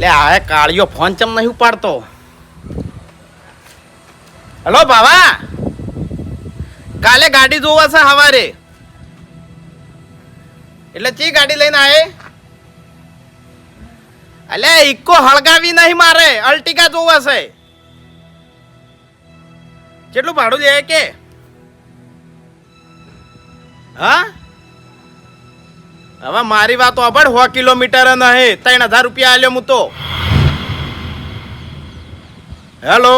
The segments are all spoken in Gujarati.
એટલે આ કાળિયો ફોન ચમ નહીં ઉપાડતો? હલો, બાવા. કાલે ગાડી જોવા છે હવારે. એટલે ચી ગાડી લઈને આવે અલે ઇકો હળગાવી નહીં મારે, અલ્ટિકા જોવા છે. કેટલું ભાડું દે કે? હા? હવે મારી વાત અભડ સો કિલોમીટર નહીં ત્રણ હજાર રૂપિયા આલ્યો હું તો. હેલો?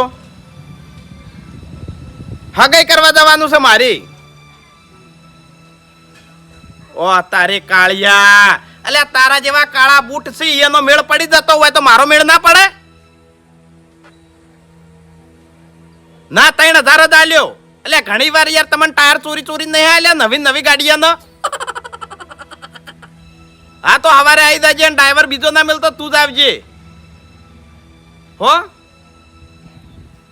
હગાઈ કરવા જવાનું છે મારી? ઓ તારે કાળિયા. અલ્યા તારા જેવા કાળા બૂટ છે, એનો મેળ પડી જતો હોય તો મારો મેળ ના પડે? ના, ત્રણ હજાર જ આલ્યો. એટલે ઘણી વાર યાર તમને ટાયર ચોરી ચોરી નહીં આલ્યા? નવી નવી ગાડીઓનો? હા તો હવારે આવી જજે ડ્રાઈવર બીજો ના મળતો તું જ આવજે. હો?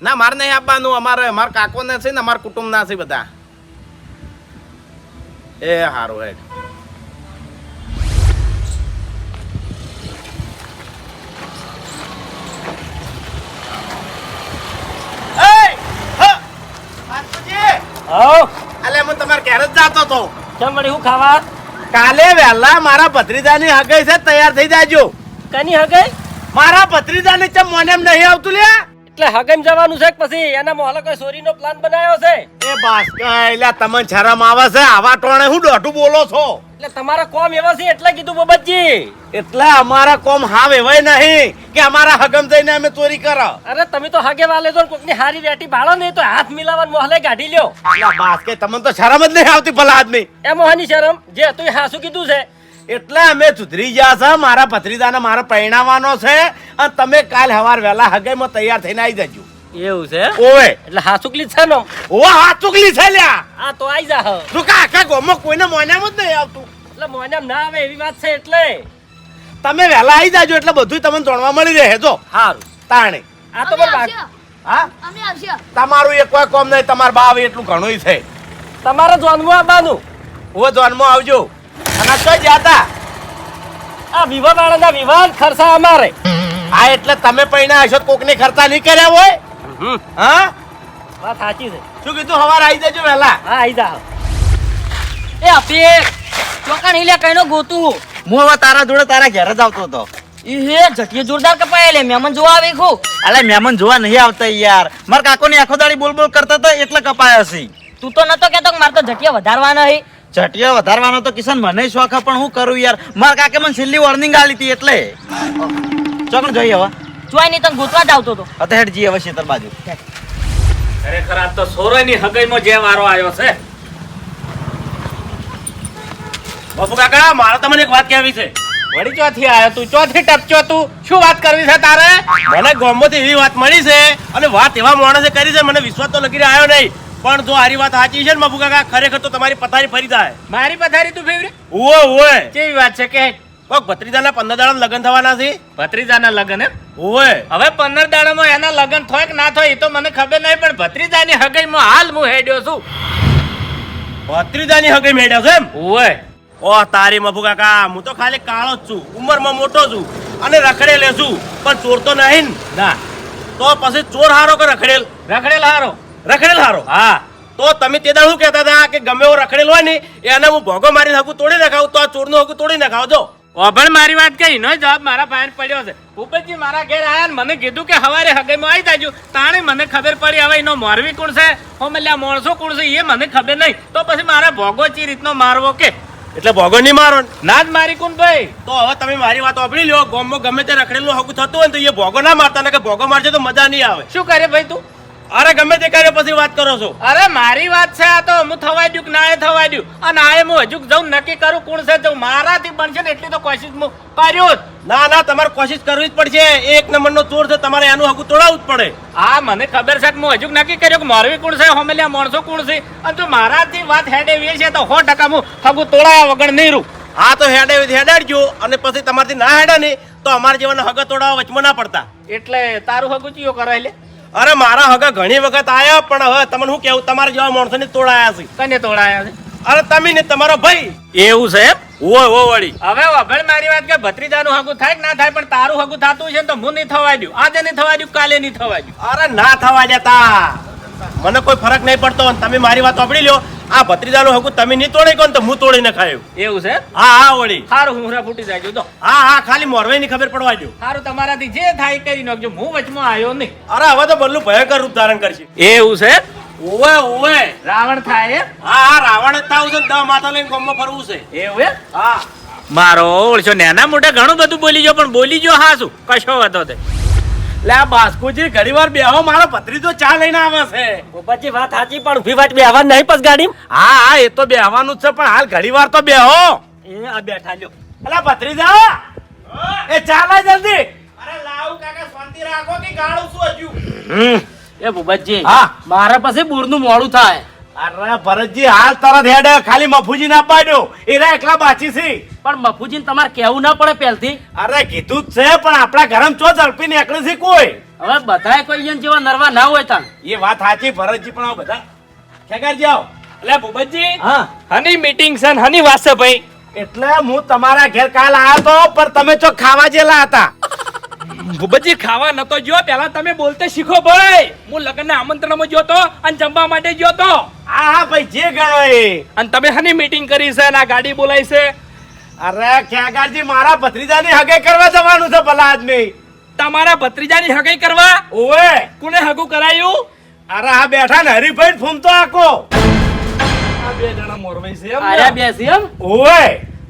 ના મારે નહીં આપવાનું. અમારે અમારા કાકો ને છે ને અમારા કુટુંબ ના છે બધા. એ સારું હેડ. અલે હું તમારે ઘેર જ જાતો તો. કેમ વળી હું ખાવા? કાલે વહેલા મારા ભત્રીજાની હગાઈ છે તૈયાર થઈ જાજો. કની હગાઈ? મારા ભત્રીજાને ચમ મને એમ નહીં આવતું લ્યા? એટલે હગાઈ જવાનું છે પછી એના મોહલા કોઈ ચોરીનો પ્લાન બનાવ્યો છે? એ બાસ એટલે તમને શરમ આવે છે આવા ટોણે હું દોઢું બોલો છો. એટલે તમારા કોમ એવા છે એટલે કીધું બબતજી. એટલે અમારા કોમ હાવ એવાય નહીં કે અમારા હગમ જઈને અમે ચોરી કરો. અરે તમે તો હગે વાલે જો કોકની હારી વેટી ભાળો નહીં તો હાથ મિલાવવાનું મોહલે કાઢી લ્યો. એટલે બાસ કે તમને તો શરમ જ નહીં આવતી ભલા આદમી. એ મોહની શરમ જે તું હાસુ કીધું છે. એટલે અમે સુધરી ગયા છે મારા ભત્રીજાને મારે પરણાવવાનો છે અને તમે કાલ હવાર વહેલા હગાઈમાં તૈયાર થઈને આવી જજો. એવું છે? ઓવે. એટલે હાસુકલી છે નો ઓ હાથ ચૂકલી છે લ્યા. આ તો આઈ જા હ. તું કાકા આખા કોઈને મોનામ જ નહીં આવતું? એટલે મોહનામ ના આવે એવી વાત છે એટલે. તમે વહેલા આવી જાજો એટલે બધું તમને જાણવા મળી રહે. જો સારું તાણે. આ તો પણ હા? અમે આવશે. તમારું એક વાર કોમ નહીં તમાર બા આવે એટલું ઘણું છે તમારે જોનવું આવવાનું હું જોનમાં આવજો. અને તો જાતા આ. વિવાહ વાળાના વિવાહ ખર્ચા અમારે. આ એટલે તમે પૈણા હશો કોકને ખર્ચા નહીં કર્યા હોય? હા? વાત સાચી છે. શું કીધું? હવાર આવી જજો વહેલા. હા આવી જા હ. એ અપીર ચોકણ લે કઈનો ગોતું હું હવે તારા જોડે તારા ઘેર જ આવતો હતો. ઈ હે જટિયો જોરદાર કપાય લે મહેમાન જોવા આવે ખો? અલે મહેમાન જોવા નહીં આવતા યાર. મારા કાકોની આખો દાડી બોલ બોલ કરતા હતા એટલે કપાયા છે. તું તો નતો કેતો કે મારે તો જટિયા વધારવાના હે. જટિયા વધારવાનો તો કિશન મને શોખ હે, પણ હું કરું યાર? મારા કાકે મને છેલ્લી વોર્નિંગ આલી હતી એટલે. ચોકડ જોઈએ હવે. જોઈ નહીં તને ગોતવા જ આવતો હતો. અત્યારે હેડ જી હવે શેતર બાજુ. ખરેખર આ તો સોરોની હગાઈમાં જે વારો આવ્યો છે. બાપુ કાકા મારે તમને એક વાત કહેવી છે. વળી ચોથી આવ્યો તું? ચોથી ટપચો તું? શું વાત કરવી છે તારે? મને ગોમમાંથી એવી વાત મળી છે અને વાત એવા માણસે કરી છે મને વિશ્વાસ તો લગી આવ્યો નહીં. પણ જો આરી વાત સાચી છે ને બાપુ કાકા ખરેખર તો તમારી પથારી ફરી જાય. મારી પથારી તું ફેવરે? ઓવે ઓવે કેવી વાત છે કે કોક ભત્રીજાના પંદર દાડા લગ્ન થવાના છે? ભત્રીજાના લગ્ન એમ? ઓય હવે પંદર દાડામાં એના લગ્ન થાય કે ના થાય એ તો મને ખબર નહીં પણ ભત્રીજાની હગાઈમાં હાલ હું હેડ્યો છું. ભત્રીજાની હગાઈ મેળ્યો છે એમ? ઓય ઓ તારી મફુ કાકા હું તો ખાલી કાળો જ છું ઉંમરમાં મોટો છું અને રખડેલે છું પણ ચોર તો નહીં ના. તો પછી ચોર હારો કે રખડેલ? રખડેલ હારો. રખડેલ હારો? હા. તો તમે તે દાડ શું કહેતા હતા કે ગમે એવો રખડેલ હોય ને એને હું ભોગો મારી હકું તોડી નખાવું તો આ ચોરનું હકું તોડી નખાવ જો ઓભણ મારી વાત કહી નો જવાબ મારા ભાઈને પડ્યો છે. ભૂપેશજી મારા ઘેર આયા ને મને કીધું કે હવારે હગાઈમાં આવી જાજો. તાણે મને ખબર પડી હવે એનો મોરવી કોણ છે? હોમલ્યા માણસો કોણ છે? એ મને ખબર નહીં. તો પછી મારા ભોગો ચી રીતનો મારવો કે? એટલે ભોગો નહીં મારો ના. જ મારી કોણ ભાઈ? તો હવે તમે મારી વાત વાપરી લ્યો. ગોમમાં ગમે તે રખડેલું હકું થતું હોય તો એ ભોગો ના મારતા ને કે ભોગો મારશે તો મજા નહીં આવે. શું કરે ભાઈ તું? અરે ગમે તે કર્યો પછી વાત કરો છો. અરે મારી વાત છે આ તો હું થવા દ્યું કે નાય થવા દ્યું. અને આ હું હજુ જઉં નક્કી કરું કોણ છે જઉં. મારાથી બનશે ને એટલી તો કોશિશ હું કર્યો ના ના તમારે કોશિશ કરવી જ પડશે. એક નંબરનો ચોર છે તમારે એનું હકું તોડાવવું જ પડે. હા મને ખબર છે કે હું હજુ નક્કી કર્યું કે મોરવી કોણ છે હોમેલિયા માણસો કોણ છે. અને જો મારાથી વાત હેડે એવી છે તો સો ટકા હું હગું તોડાયા વગર નહીં રહું. હા તો હેડે હેડાડજો. અને પછી તમારથી ના હેડે ને તો અમારા જેવાના હગા તોડાવવા વચમાં ના પડતા. એટલે તારું હગું ચિયો કરાય લે. અરે મારા હગા ઘણી વખત આયા પણ હવે તમને હું કેવું તમારા જેવા માણસોને તોડાયા છે. કને તોડાયા છે? અરે તમે ને તમારો ભાઈ. એવું છે એમ? ઓય ઓ વળી. હવે વભળ મારી વાત કે ભત્રીજાનું હગું થાય કે ના થાય પણ તારું હગું થતું છે ને તો હું નહીં થવા દઉં. આજે નહીં થવા દઉં કાલે નહીં થવા દઉં. અરે ના થવા દેતા. મને કોઈ ફરક નહીં પડતો તમે મારી વાત સાંભળી લ્યો. આ ભત્રીજાનું હકું તમે નહીં તોડી કોણ તો હું તોડીને ખાયું. એવું છે? હા હા વળી. સારું હું ફૂટી જાય તો હા હા ખાલી મોરવે ની ખબર પડવા દો સારું તમારાથી જે થાય કરી નાખજો. હું વચમાં આવ્યો નહીં. અરે હવે તો બદલું ભયંકર રૂપ ધારણ કરશે. એવું છે? ઓવે ઓવે. રાવણ થાય હા? હા રાવણ જ થાવ છે દહ માથા લઈને ગામમાં ફરવું છે. એવું? હા? મારો ઓળશો. નેના મોટા ઘણું બધું બોલી જો પણ બોલી જો હા શું? કશો વાતો તે લે આ બાસ્કુજી ઘણી વાર બેહો મારો ભત્રીજો ચા લઈને આવે છે. પછી વાત સાચી પણ ઊભી વાત બેહવા નહીં પસ ગાડી હા હા એ તો બેહવાનું જ છે પણ હાલ ઘણી વાર તો બેહો. એ આ બેઠા લ્યો. અલા ભત્રીજા એ ચા લાય જલ્દી. અરે લાવ કાકા શાંતિ રાખો કે ગાળું શું હજુ. એ ભૂપતજી હા. મારા પાસે બોરનું મોડું થાય. અરે ભરતજી હાલ તરત હેડે ખાલી મફુજી ના પાડ્યો. એરા એકલા બાચી છે. પણ મફુજીને તમારે કેવું ના પડે પહેલથી. અરે કીધું જ છે પણ આપણા ઘરમ ચો ઝડપી નીકળે છે કોઈ? હવે બધાય કોઈ અહીંયા જેવા નરવા ના હોય તાન. એ વાત સાચી ભરતજી પણ આ બધા. ખેગારજી આવો એટલે ભૂપતજી. હા. હની મીટિંગ છે ને હની વાસે ભાઈ. એટલે હું તમારા ઘેર કાલ આવ્યો તો પણ તમે ચો ખાવા જેલા હતા? ભૂપતજી ખાવા નતો જો પેલા તમે બોલતે શીખો ભાઈ. હું લગ્નના આમંત્રણમાં ગયો તો અને જમવા માટે ગયો તો. હા હા ભાઈ જે ગયો એ અને તમે હની મીટિંગ કરી છે અને આ ગાડી બોલાઈ છે. અરે ખેગારજી મારા ભત્રીજાની હગાઈ કરવા જવાનું છે ભલા આદમી. તમારા ભત્રીજાની હગાઈ કરવા? ઓવે. કોને હગું કરાયું? અરે આ બેઠા ને હરીભાઈ ફૂમતો આકો આ બે જણા મોરવાઈ છે એમ ઓવે.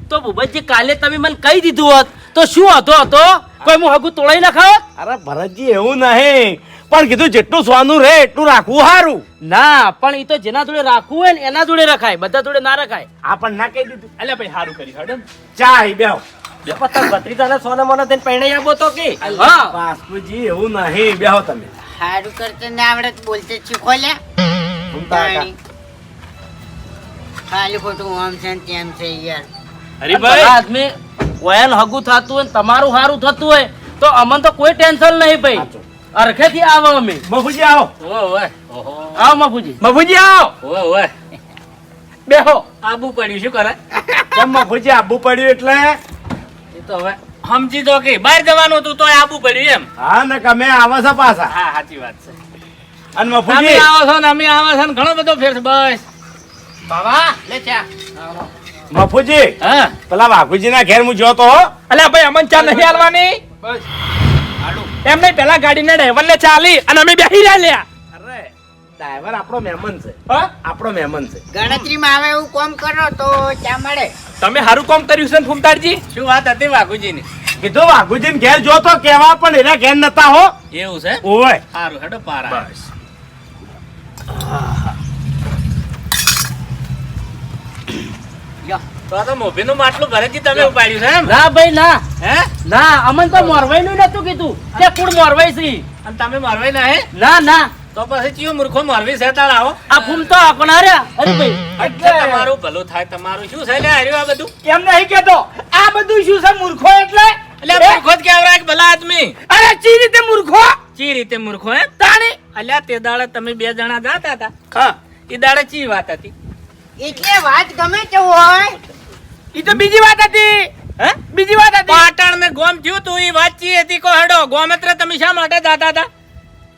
તો ભૂપતજી કાલે તમે મને કહી દીધું હોત. તો શું હતો હતો? કોઈ હું હગું તોડાઈ નાખાવ અરે ભરતજી એવું નહીં. પણ કીધું જેટલું સોનું રહે એટલું રાખવું સારું ના પણ એ તો જેના જોડે રાખવું હોય ને એના જોડે રખાય બધા જોડે ના રખાય. આ પણ ના કહી દીધું. એટલે ભાઈ સારું કરી હડો. ચા અહીં બેહો. ભત્રીજાને સોના મોના થઈને પરણાઈ આપો તો કે? હા. બાસ્કુજી એવું નહીં બેહો તમે. હારું કરતે ના આવડે તો બોલતે શીખો લે ખાલી ખોટું આમ છે ને તેમ છે યાર. હરીભાઈ આદમી વયન હગું થતું હોય ને તમારું સારું થતું હોય તો અમને તો કોઈ ટેન્શન નહીં ભાઈ. અરખેથી આવો અમે. મફુજી આવો. આવો મફુજી. મફુજી આવો. બેહો. આબુ પડ્યું શું કરે? કેમ મફુજી આબુ પડ્યું એટલે? એ તો હવે સમજી તો કે બહાર જવાનું હતું તો આબુ પડ્યું એમ. હા ને કમે આવો છો પાછા. હા સાચી વાત છે. અને તમે મફુજી આવો છો ને અમે આવો છો ને ઘણો બધો ફેર છે બસ. બાબા લે ચા. મફુજી હા. પેલા વાઘુજી ના ઘેર હું જોતો અલ્યા ભાઈ અમન ચા નહીં હાલવાની? એમ નહીં પેલા ગાડીને ડ્રાઈવર ને ચાલી અને અમે બેસી રહ્યા. લ્યા અરે ડ્રાઈવર આપણો મહેમાન છે. હા? આપણો મહેમાન છે. ગણતરીમાં આવે એવું કોમ કરો તો ચા મળે. તમે સારું કોમ કર્યું છે ને ફૂમતાડજી શું વાત હતી વાઘુજી ની કીધું વાઘુજી ઘેર જોતો કેવા પણ એના ઘેર નતા હો. એવું છે? ઓય સારું હેડો પારા. તો આ તો મોભીનું માટલું ઘરેથી તમે ઉપાડ્યું છે એમ? ના ભાઈ ના. હે? ના અમન તો મોરવાઈ નું નતું કીધું. કે કુડ મોરવાઈ છે. અને તમે મારવાય ના હે? ના ના. તો પછી ચિયો મૂર્ખો મારવી છે તાળ આવો. આ ફૂમ તો આપણા રહ્યા અરે ભાઈ એટલે તમારું ભલું થાય તમારું શું છે? લે હાર્યું આ બધું. કેમ નહીં કેતો આ બધું શું છે મૂર્ખો એટલે? એટલે મૂર્ખો જ કહેવાય કે ભલા આદમી. અરે ચી રીતે મૂર્ખો? ચી રીતે મૂર્ખો એમ તાણી. અલ્યા તે દાડે તમે બે જણા જાતા હતા. હા. એ દાડે ચી વાત હતી? એટલે વાત ગમે તેવું હોય. ઈ તો બીજી વાત હતી. હે? બીજી વાત હતી. પાટણ ને ગોમ થયું તું ઈ વાતચી હતી કો હેડો? ગોમત્ર તમે શા માટે જાતા હતા?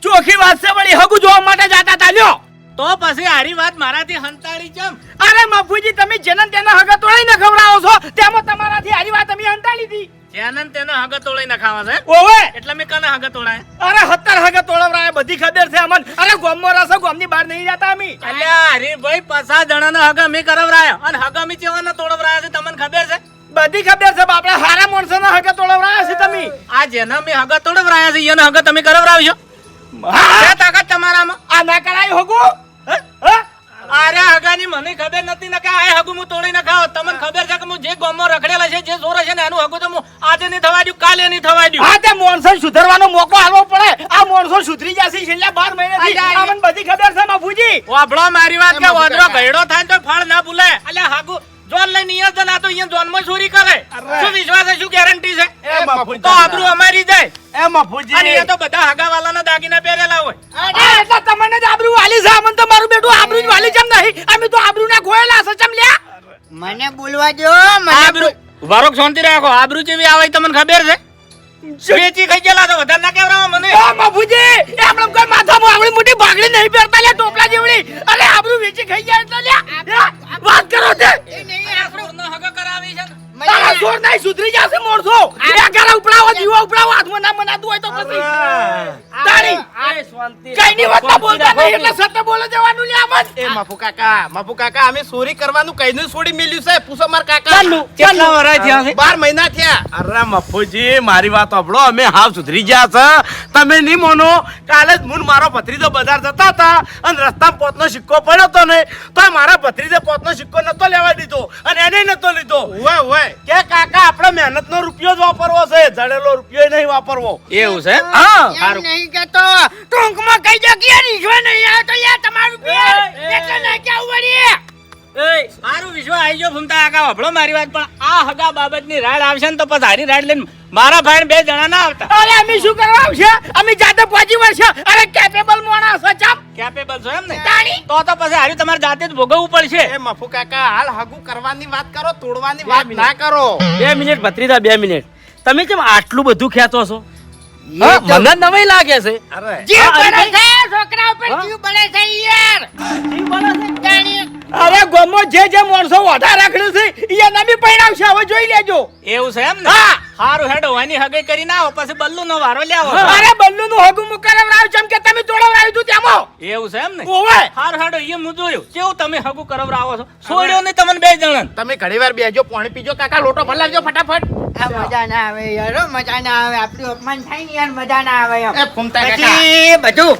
ચોખી વાત છે વળી હગુ જોવા માટે જાતા હતા. લ્યો. તો પછી આરી વાત મારાથી હંતાળી ચમ? અરે મફુજી તમે જનન તેના હગા તોડાઈ ન ખવડાવો છો. તેમાં તમારાથી આરી વાત અમે હંતાડી હતી. જેનન તેનો હગા તોડાઈ નખાવા છે. ઓવે એટલે મેં કને હગા તોડાય? અરે હત્તર હગા તોડવરાય બધી ખબર છે અમન. અરે ગોમમાં રસો ગોમની બહાર નહીં જતા અમે. અલ્યા ભાઈ પસા જણાના હગા મેં કરવરાયા. અને હગા મેં ચેવાના તોડવરાયા છે તમને ખબર છે? બધી ખબર છે બાપડા હારા માણસોના હગા તોડવરાયા છે તમે. આ જેના મેં હગા તોડવરાયા છે એના હગા તમે કરવરાવશો? હા. તાકાત તમારામાં. આ ના કરાય હગુ? અરે મને ખબર નથી ને કે આ હગુ હું તોડી નખાવ તમને ખબર છે કે હું જે ગોમો રખડેલા છે જે સોરે છે ને એનું હગુ તો હું આજે નહીં થવા દઉં કાલે નહીં થવા દઉં. હા તે માણસો સુધરવાનો મોકો આલવો પડે. આ માણસો સુધરી જશે છેલ્લા બાર મહિનાથી. અલ્યા, અમને બધી ખબર છે બાપુજી? વાભળો મારી વાત કે એમાં ઘડો થાય તો ફળ ના ભૂલે. અલ્યા હાગુ જોન લઈ નિયંત્રણ આ તો અહીંયા જોનમાં ચોરી કરે. શું વિશ્વાસ છે? શું ગેરંટી છે? તો આબરૂ અમારી જાય. એ મફુજી અને એ તો બધા હગાવાલાના દાગીના પહેરેલા હોય. અરે એટલે તમને જ આબરૂ વાલી છે. અમને તો મારું બેટું આબરૂ જ વાલી જેમ નહીં. અમે તો આબરૂ ના ખોયેલા છે ચમ લ્યા. મને બોલવા દો મને આબરૂ વારોક શાંતિ રાખો. આબરૂ જેવી આવે તમને ખબર છે? વેચી ખાઈ ગયેલા તો વધારે ના કેવરાવા મને. બાપુજી એ આપણે કોઈ માથામાં આવડી મોટી ભાગડી નહીં પહેરતા લે ટોપલા જેવડી. અરે આબરૂ વેચી ખાઈ જાય એટલે લ્યા. લ્યા, વાત કરો તે. નહીં આપણું હગો કરાવી છે તારા સોર નહીં સુધરી જશે મોરસો. એ ઘરે ઉપડાવો જીવો ઉપડાવો હાથમાં ના મનાતું હોય તો પછી. તારી આય શાંતિ. કઈ ની વાત બોલતા નહીં. એટલે સત્ય બોલે જવાનું લે આમાં એ માફુ કાકા માફુ કાકા અમે ચોરી કરવાનું કઈને છોડી મેલ્યું છે. પૂછો માર કાકા. ચાલુ, કેટલા વરાય થયા છે? બાર મહિના થયા. અરે મફુજી મારી વાત સાંભળો અમે હાવ સુધરી ગયા છે. તમે નહીં મોનો કાલે જ મુન મારો ભત્રીજો બજાર જતા હતા અને રસ્તામાં પોતનો સિક્કો પડ્યો હતો ને તો મારા ભત્રીજે પોતનો સિક્કો નતો લેવા દીધો અને એને નતો લીધો. હોય હોય કે કાકા આપણે મહેનતનો રૂપિયો જ વાપરવો છે. જડેલો રૂપિયો નહીં વાપરવો. એવું છે? હા. એમ નહીં કેતો ટૂંકમાં કહી દો કે રીઝવા નહીં આવે તો યાર તમારું પેટ એટલે ના કેવું વળી એ મારું વિશ્વ આવી ગયો ફૂમતા આકા વભળો મારી વાત પણ આ હગા બાબતની રાડ આવશે ને તો પછી હારી રાડ લઈને મારા ભાઈ બે જણા ના આવતા. અરે અમે શું કરવા આવશે? અમે જાતે પહોંચી વળશે. અરે કેપેબલ માણસ છે ચાપ કેપેબલ છો એમ ને? તાણી. તો તો પછી હારી તમારે જાતે જ ભોગવવું પડશે. એ મફુ કાકા હાલ હગું કરવાની વાત કરો તોડવાની વાત ના કરો. બે મિનિટ ભત્રીજા બે મિનિટ. તમે કેમ આટલું બધું ખેંચો છો? મને નવાઈ લાગે છે. અરે. જીવ પડે છે. છોકરા ઉપર જીવ બળે છે યાર. જાણી અરે ગોમો જે જે માણસો વધારે રાખેલું છે એ નમી પૈણાવશે. હવે જોઈ લેજો. એવું છે એમ ને? હા. હારું હેડો વાની હગઈ કરી ના પછી બલ્લુ નો વારો લ્યાવો. અરે બલ્લુ નું હગું મુકરાવરાવ જેમ કે તમે તોડવરાવ્યું તું તેમાં એવું છે એમ ને? ઓવે. હારું હેડો એ હું જોયું. કેવું તમે હગું કરાવરાવો છો? છોડ્યો નહીં તમને બે જણા તમે ઘણી વાર બેજો પાણી પીજો કાકા લોટો ભલાવજો ફટાફટ. આ મજા ના આવે યાર મજા ના આવે. આપણું અપમાન થાય ને યાર મજા ના આવે એમ. એ ફૂમતા કાકા. બધું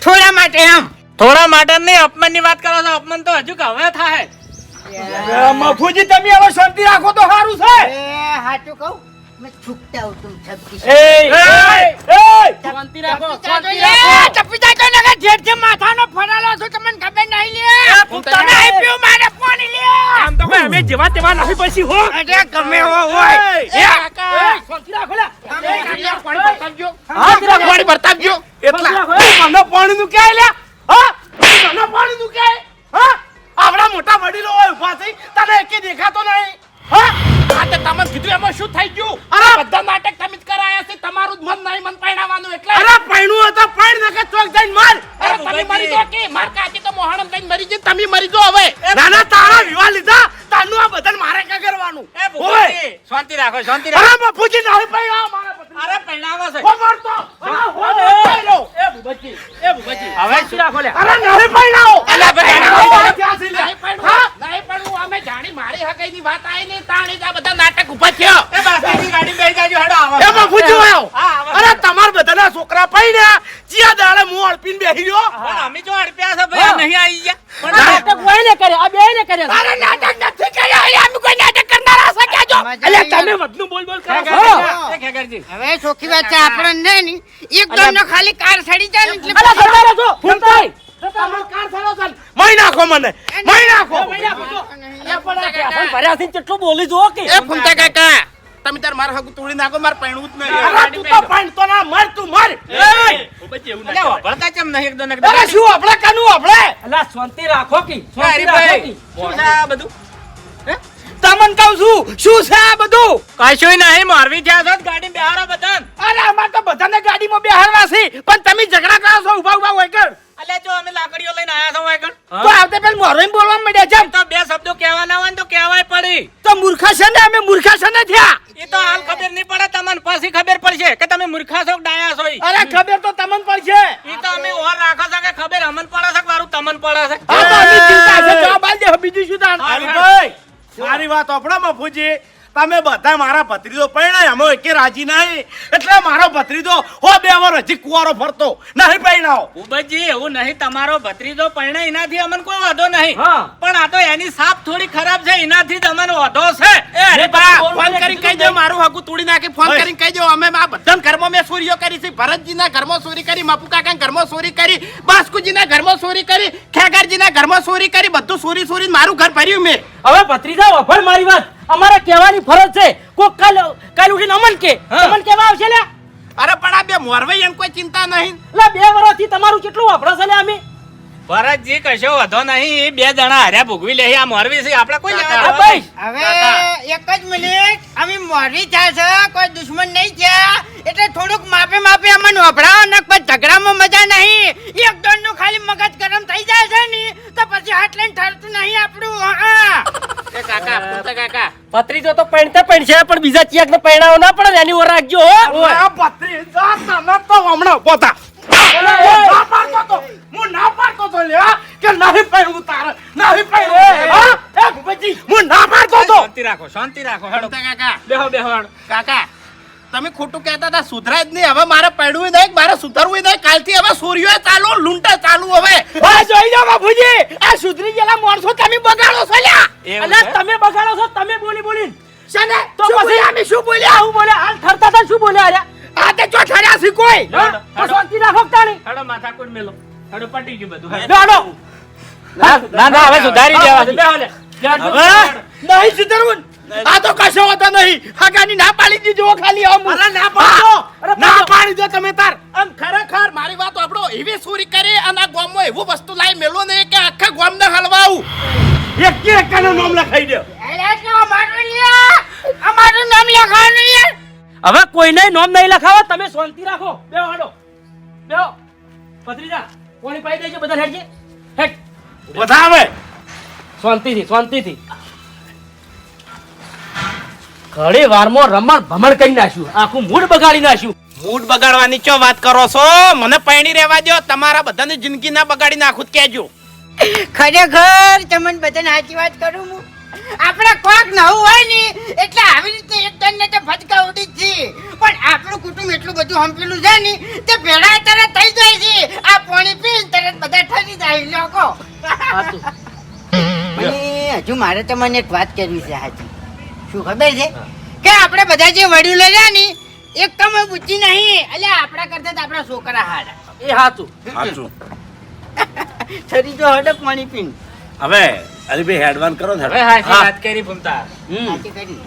થોડા માટે એમ. થોડા માટે નહીં અપમાનની વાત કરો છો. અપમાન તો હજુ કે હવે થાય. મફુજી તમે હવે શાંતિ રાખો તો સારું છે. એ હાચું કહું? મેં છૂટતા હું છપકી એ શાંતિ રાખો શાંતિ રાખો. ચપ્પી જાય તો નકર જેઠ જેમ માથાનો ફરાલો છો તમને ખબર નહીં લે. તમે આપ્યું મારે પાણી લે. આમ તો અમે જેવા તેવા નથી પછી હો. અરે ગમે હો હોય. એ કાકા. શાંતિ રાખો લે. પાણી બતાવજો શાંતિ પાણી બતાવજો એટલા. મને પાણી નું ક્યાં લે હા મને પાણી નું ક્યાંય હા આવડા મોટા વડીલો હોય ઊભા થઈ તને એકે દેખાતો નહીં? હા? આ તે તમને કીધું એમાં શું થઈ ગયું? અરે! બધા નાટક તમે જ કરાયા છે. તમારું મન નહીં મન પરણાવવાનું એટલે? અરે પૈણું હતો પૈણ નકે ચોક જઈને માર. અરે તમે મરી જો કે? માર કાકી તો મોહણમ લઈને મરી જઈ તમે મરી જો હવે. નાના તારા વિવાહ લીધા તાનું આ બધાને મારે ક્યાં કરવાનું? એ ઓય! શાંતિ રાખો શાંતિ રાખો. અરે બાપુજી નહીં પૈણા મારા અરે પહેણાવો છે. હો મરતો. અરે હો એ ભૂપતજી એ ભૂપતજી હવે શું રાખો લે. અરે નહીં પૈણાઓ અલા ભાઈ, પૈણાઓ ક્યાં છે લે? નહીં પડવું નહીં પડવું અમે જાણી હગાઈની વાત આવી ને તાણે જ આ બધા નાટક ઊભા થયો. એ બાસ્કેટની ગાડી બેસી જાજો હેડો આવો. એ બાપુજી વાયો હા, આવો. અરે તમાર બધાના છોકરા પૈણ્યા ચિયા દાડે મું અડપીને બેહી રહ્યો. પણ અમે જો અડપ્યા છે ભાઈ નહીં આવી ગયા. પણ નાટક કોઈ ને કરે આ બે ને કરે. અરે નાટક નથી કર્યા અરે અમે કોઈ નાટક કરનારા છે? કહેજો જો અલે તમે વધનું બોલ બોલ કરો. હવે ચોખ્ખી વાત છે આપણને ને એકદમ નો ખાલી કાર સડી જાય ને એટલે અલા જતા રહેજો ફૂમતાઈ મહી નાખો મને. મહી નાખો. પણ કેટલું બોલી જુઓ કે. એ ફૂમતા કાકા તમે તાર માર હગું તોડી નાખો માર પૈણું જ નહીં. અરે તું તો પણ તો ના મર તું મર. એય! અલ્યા, વાપરતા કેમ નહીં એકદમ એકદમ? અરે શું આપણે કનું આપણે અલા શાંતિ રાખો કે શાંતિ રાખો કે. શું આ બધું? તમને કહું છું શું છે આ બધું? કશું નહીં મારવી થયા છો ગાડી બેહારો બધા અરે અમાર તો બધાને ગાડીમાં બેહારવા છે પણ તમે ઝઘડા કરો છો ઊભા ઊભા હોય કર. અલ્યા, જો અમે લાકડીઓ લઈને આયા છો વાયકણ. તો આવતે પેલ મોરોઈ બોલવા મળ્યા છે તો બે શબ્દો કહેવાના હોય તો કહેવાય પડી. તો મૂર્ખા છે ને અમે મૂર્ખા છે ને થયા? એ તો હાલ ખબર નહીં પડે તમને પછી ખબર પડશે કે તમે મૂર્ખા છો ડાયા છો અરે ખબર તો તમને પડશે. એ તો અમે ઓર રાખો છો કે ખબર અમન પડે છે કે મારું તમને પડે છે? હા તો અમે ચિંતા છે. જવાબ આલ દે બીજું શું તાન ભાઈ મારી વાત ઓપડો મફુજી. તમે બધા મારા ભત્રીજો પૈણાય અમે એકે રાજી નહીં. એટલે મારો ભત્રીજો હો બે વર હજી કુવારો ફરતો. નહીં પૈણાઓ. ઉબજી એવું નહીં તમારો ભત્રીજો પરણે એનાથી અમને કોઈ વાંધો નહીં. પણ આ તો એની સાપ થોડી ખરાબ છે એનાથી તમને વાંધો છે. એ ફોન ફોન કરીને કહી દો મારું હગું તોડી નાખી ફોન. કરીને કહી દો અમે આ બધા ઘરમાં મેં ચોરીઓ કરી છે ભરતજીના ઘરમાં ચોરી કરી મપુ કાકાના ઘરમાં ચોરી કરી બાસ્કુજીના ઘરમાં ચોરી કરી ખેગરજીના ઘરમાં ચોરી કરી બધું ચોરી ચોરી મારું ઘર ભર્યું મેં. હવે ભત્રીજા વફળ મારી વાત. અમારે કહેવાની ફરજ છે. કોક કાલ કાલ ઉઠીને અમન કે અમન કેવા આવશે લે અરે પણ આ બે મોરવાઈ એમ કોઈ ચિંતા નહીં. લે બે વર્ષથી તમારું કેટલું વાપરો છે લે અમે? ભરતજી કશો વધો નહીં. બે જણા હાર્યા ભોગવી લે આ મોરવી છે. આપણે કોઈ હવે એક જ મિનિટ. અમે મોરવી થયા છે. કોઈ દુશ્મન નહીં છે એટલે થોડુંક માપે માપે અમને વભરાવો ને કોઈ ઝઘડામાં મજા નહીં. એક દોડનું ખાલી મગજ ગરમ થઈ જાય છે ને. તો પછી હાથ લઈને ઠરતું નહીં આપણું. હા. એ કાકા પૂછતા કાકા. પત્રીજો તો પૈણતા પૈણશે પણ બીજા ચિયાક ને પૈણાવો ના પડે એની ઓર રાખજો હો. આ ભત્રીજા તને તો હમણાં પોતા ના પાડતો તો હું ના પાડતો તો લ્યા કે નહીં પહેરવું તારે નહીં પહેરવું. હા? એ ભૂપતજી હું ના પાડતો તો. શાંતિ રાખો શાંતિ રાખો હેડો. કાકા. બેહો બેહો કાકા તમે ખોટું કહેતા હતા સુધરાય જ નહીં હવે મારે પડવું નહીં મારે સુધરવું નહીં કાલથી હવે સૂર્યો ચાલુ લૂંટા ચાલુ હવે હા જોઈ જાઓ બાપુજી આ સુધરી ગયેલા માણસો તમે બગાડો છો લ્યા અને તમે બગાડો છો તમે બોલી બોલી શેને તો પછી અમે શું બોલ્યા હું બોલે હાલ ઠરતા હતા શું બોલ્યા અરે આ તે જો ઠર્યા છે કોઈ તો શાંતિ રાખો તાણી માથા માથાકૂટ મેલો હડો પટી ગયું બધું હડો ના ના હવે સુધારી દેવા છે. બેહો લે. હવે નહીં સુધરવું આ તો કશો હોતો નહીં. હગાની ના પાડી દીધો ખાલી આમ અરે ના પાડો. અરે ના પાડી. દો તમે તાર. અન ખરેખર મારી વાત આપણો એવી સુરી કરે અને આ ગામમાં એવું વસ્તુ લાઈ મેલો ને કે આખા ગામને હલવાવું. એક કે એકનું નામ લખાઈ દે. અરે તો અમારું લ્યા અમારું નામ લખાવાનું યાર હવે કોઈને નોમ નહીં લખાવો તમે શાંતિ રાખો. બે હાડો બેહો. પત્રીજા કોણી પાઈ દેજો બધા હેડજે હેડ બધા આવે શાંતિથી શાંતિથી. ઘણી વારમાં રમણ ભમણ કરી નાખ્યું. આખું મૂડ બગાડી નાખ્યું. મૂડ બગાડવાની ચો વાત કરો છો? મને પૈણી રહેવા દો તમારા બધાની જિંદગી ના બગાડી નાખું કેજો કહેજો. ખરેખર તમને બધાને સાચી વાત કરું હું? આપણે કોક નવું હોય ને એટલે આવી રીતે એક ને તો ફટકા ઉડી જ છે પણ આપણું કુટુંબ એટલું બધું હંપેલું છે ને તે ભેળા તરત થઈ જાય છે. આ પાણી પીને તરત બધા ઠરી જાય લોકો. હજુ મારે તમને એક વાત કરવી છે હાજી. શું ખબર છે? કે આપણે બધા જે વડીલો જાય ને એક તમે બુદ્ધિ નહીં એટલે આપણા કરતા તો આપણા છોકરા હારા. એ સાચું સાચું છરી તો હડક પાણી પીન. હવે અલીભાઈ હેડવાન કરો ને હવે હા. વાત કરી ભૂમતા. હમ. સાચી કરી.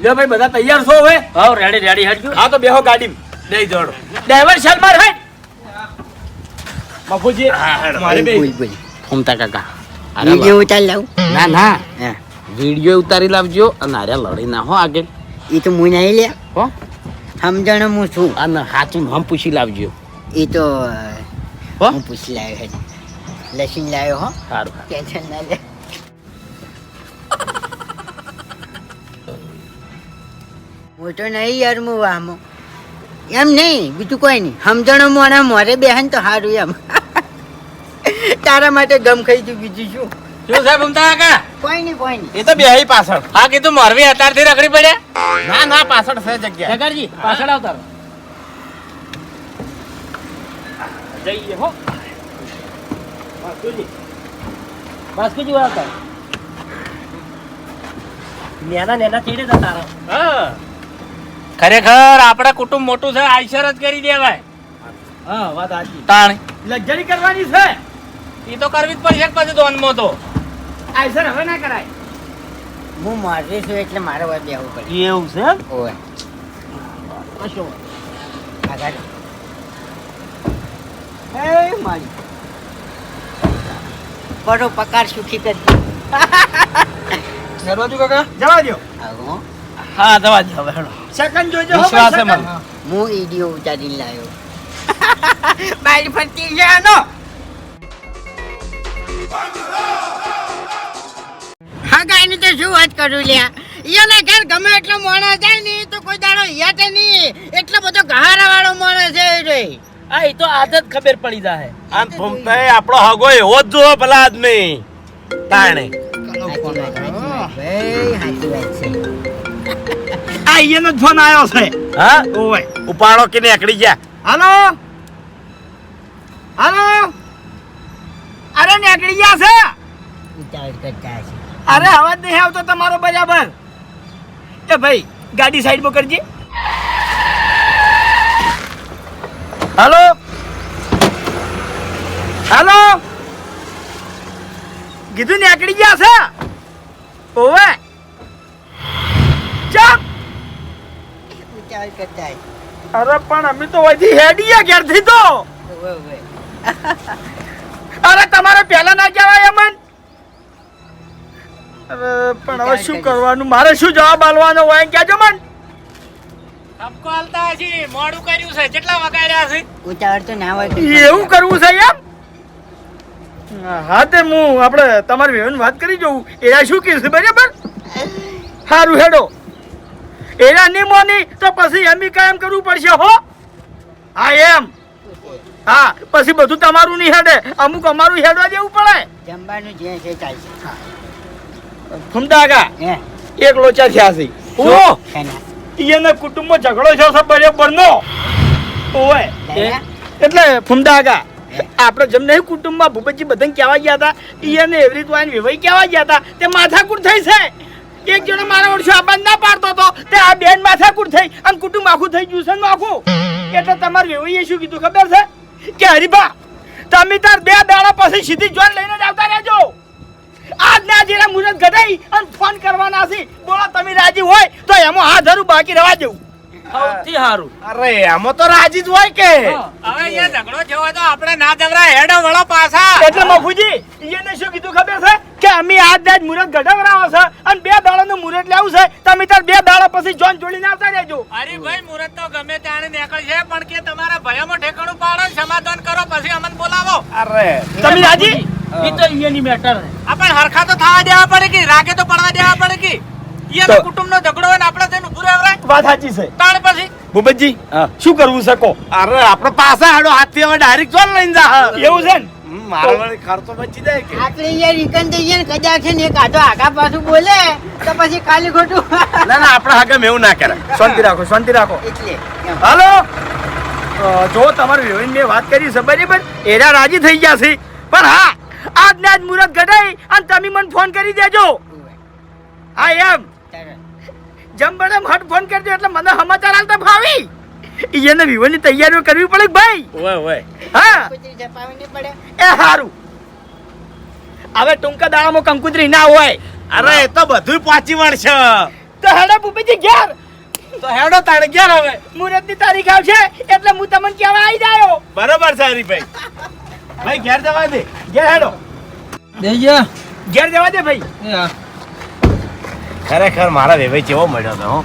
લ્યો ભાઈ બધા તૈયાર છો હવે? હા રેડી રેડી હેડજો. હા તો બેહો ગાડી લઈ જોડો. ડ્રાઈવર શાલ માર હેડ. બાપુજી મારે બે ફૂમતા કાકા. વીડિયો ઉતાર લાવ. ના ના. હા. વીડિયો ઉતારી લાવજો અને આરે લડી ના હો આગળ. એ તો હું નહીં લે. હો? સમજણ હું છું. અને હાચું હમ પૂછી લાવજો. એ તો હો? હું પૂછી લાવ્યો હે લસીન લાવ્યો હો. સારું ટેન્શન ના લે. મોટો નહીં યાર હું વામો એમ નહીં બીજું કોઈ નહીં. સમજણો મોણા મોરે બેહન તો સારું એમ. તારા માટે ગમ ખાઈ તું બીજું શું? શું છે ભૂમતા કાકા? કોઈ નહીં કોઈ નહીં. એ તો બેહી પાછળ. હા કીધું મોરવી અત્યારથી રખડી પડ્યા ના ના પાછળ છે જગ્યા. જગાડજી પાછળ આવતા જઈએ હો. બાસ્કુજી બાસ્કુજી આવતા નેના નેના ચીડે જતા રહો હા. ખરેખર આપણા કુટુંબ મોટું છે આઈશર જ કરી દેવાય. હા વાત સાચી. તાણ. લક્ઝરી કરવાની છે. એ તો કરવી જ પડશે પછી દોનમાં તો. આયસર હવે ના કરાય. હું મોરે છું એટલે મારે વાત આવું પડે. એવું છે ઓય. કશો આગળ. એ મારી. બરો પકાર સુખી કરી. કાકા. જવા દો આવો. હા જવા દો હવે હેડો. સેકન્ડ જોઈજો હો વિશ્વાસ મને. હું ઈડિયો ઉતારી લાવ્યો બાઈક ફરતી છે આનો હા તો શું વાત કરું લ્યા? ઈયોના ઘેર ગમે એટલો મોણો જાય ને તો કોઈ દાડો હિયાતે નહીં. એટલો બધો ગહારા વાળો મોણો છે એ રે. આ એ તો આદત ખબર પડી જાય આમ ભૂમતે આપણો હગો એવો જ જોવો ભલા આદમી. તાણે. છે. આ ઈયોનો જ ફોન આવ્યો છે. હા? ઓય ઉપાડો કે એકડી ગયા? હાલો? હાલો? અરે ને એકડી ગયા છે? ઉતાવળ કરતા હશે. અરે અવાજ નહીં આવતો તમારો બરાબર. એ ભાઈ ગાડી સાઈડમાં કરજે. હાલો? હાલો? કીધું ને આકડી ગયા છે? ઓવે. ઉતાવળ કરતા અરે પણ અમે તો વધી હેડીયા ઘેરથી તો. અરે તમારે પહેલા ના કહેવાય અમન. અરે પણ હવે શું કરવાનું? મારે શું જવાબ આલવાનો હોય? કહેજો મન. ધબકો હાલતા હજી મોડું કર્યું છે. કેટલા વગાડ્યા છે ઉતાવળ તો ના હોય એવું કરવું છે એમ? હા તે હું આપણે તમારી બહેન વાત કરી જોઉં. એરા શું કહેશે બરાબર? સારું હેડો. એના નહીં મોની તો પછી એમ કાયમ કરવું પડશે હો? હા એમ. હા પછી બધું તમારું નહીં હેડે. અમુક અમારું હેડવા દેવું પડે. જમવાનું જે છે ચાલશે ફમદાગા એક લોચા થયા છે? ઓ એને. કુટુંબમાં ઝઘડો છે સબ બરાબર નો ઓય એટલે ફમદાગા આપણે જેમ નહીં કુટુંબમાં ભૂપતજી બધા કહેવા ગયા હતા એને એવી રીતે વાઈને વેવાઈ કહેવા ગયા હતા તે માથાકૂટ થઈ છે. એક જણો મારા ઓળશો આબાદ ના પાડતો હતો તે આ બેન માથાકૂટ થઈ અને કુટુંબ આખું થઈ ગયું છે આખું. એટલે તમારે વેવાઈએ શું કીધું ખબર છે? કે હરીફા તમે તાર બે દાડા પછી સીધી જોન લઈને જ આવતા રહેજો. ઘટાઈ અને ફોન કરવાના છે. બોલો તમે રાજી હોય તો એમાં હા ધરું બાકી રહેવા દેવું. સૌથી સારું અરે એમાં તો રાજી જ હોય કે. હવે અહીંયા ઝઘડો થયો તો આપણે ના ઝઘડા હેડો વળો પાછા. એટલે મફુજી એને શું કીધું ખબર છે? કે અમે આજ દાજ મુરત ગઢવરાવો છે અને બે દાડાનું મુરત લેવું છે. તમે તાર બે દાડા પછી જોન જોડીને આવતા રહેજો. અરે ભાઈ મુરત તો ગમે ત્યારે નીકળશે પણ કે તમારા ભયામાં ઠેકાણું પાડો સમાધાન કરો પછી અમને બોલાવો. અરે તમે રાજી? એ તો એની મેટર છે. આપણે હરખા તો થવા દેવા પડે કે રાગે તો પડવા દેવા પડે કે? ઈયાનો તો- કુટુંબનો ઝઘડો હોય ને આપણે તેનું પૂરું આવરાય વાત સાચી છે. તાણ પછી? ભૂપતજી શું કરવું શકો અરે આપણે પાછા હાડો હાથથી હવે ડાયરેક્ટ જોન લઈને જા. એવું છે ને? મારા વળી ખર્ચો બચી જાય કે. આપણે અહીંયા રીકન જઈએ ને કદાચ છે ને એક આધો આગા પાછું બોલે તો પછી ખાલી ખોટું. ના ના આપણે હાગમ એવું ના કરે. શાંતિ રાખો શાંતિ રાખો. એટલે હાલો? જો તમારી વેવન મેં વાત કરી છે બરાબર? એરા રાજી થઈ ગયા છે. પણ હા આજ ને આજ મુહૂર્ત ઘટાઈ અને તમે મને ફોન કરી દેજો. હા એમ. જમ બને હટ ફોન કરજો એટલે મને સમાચાર હાલતા ફાવી એને વિવાહની તૈયારીઓ કરવી પડે ભાઈ? ઓય ઓય. હા. એ હારું. હવે ટૂંકા દાડામાં કંકુતરી ના હોય. અરે એ તો બધું પહોંચી વળશે. તો હેડો ભૂપેજી ઘેર. તો હેડો તારે ઘેર હવે. મુહૂર્તની તારીખ આવશે એટલે હું તમને કહેવા આવી જાયો. બરોબર છે હરીભાઈ. ભાઈ ઘેર જવા દે. ઘેર હેડો. ઘેર જવા દે ભાઈ. ખરેખર મારા વેવાઈ ચેવો મળ્યો હતો હો.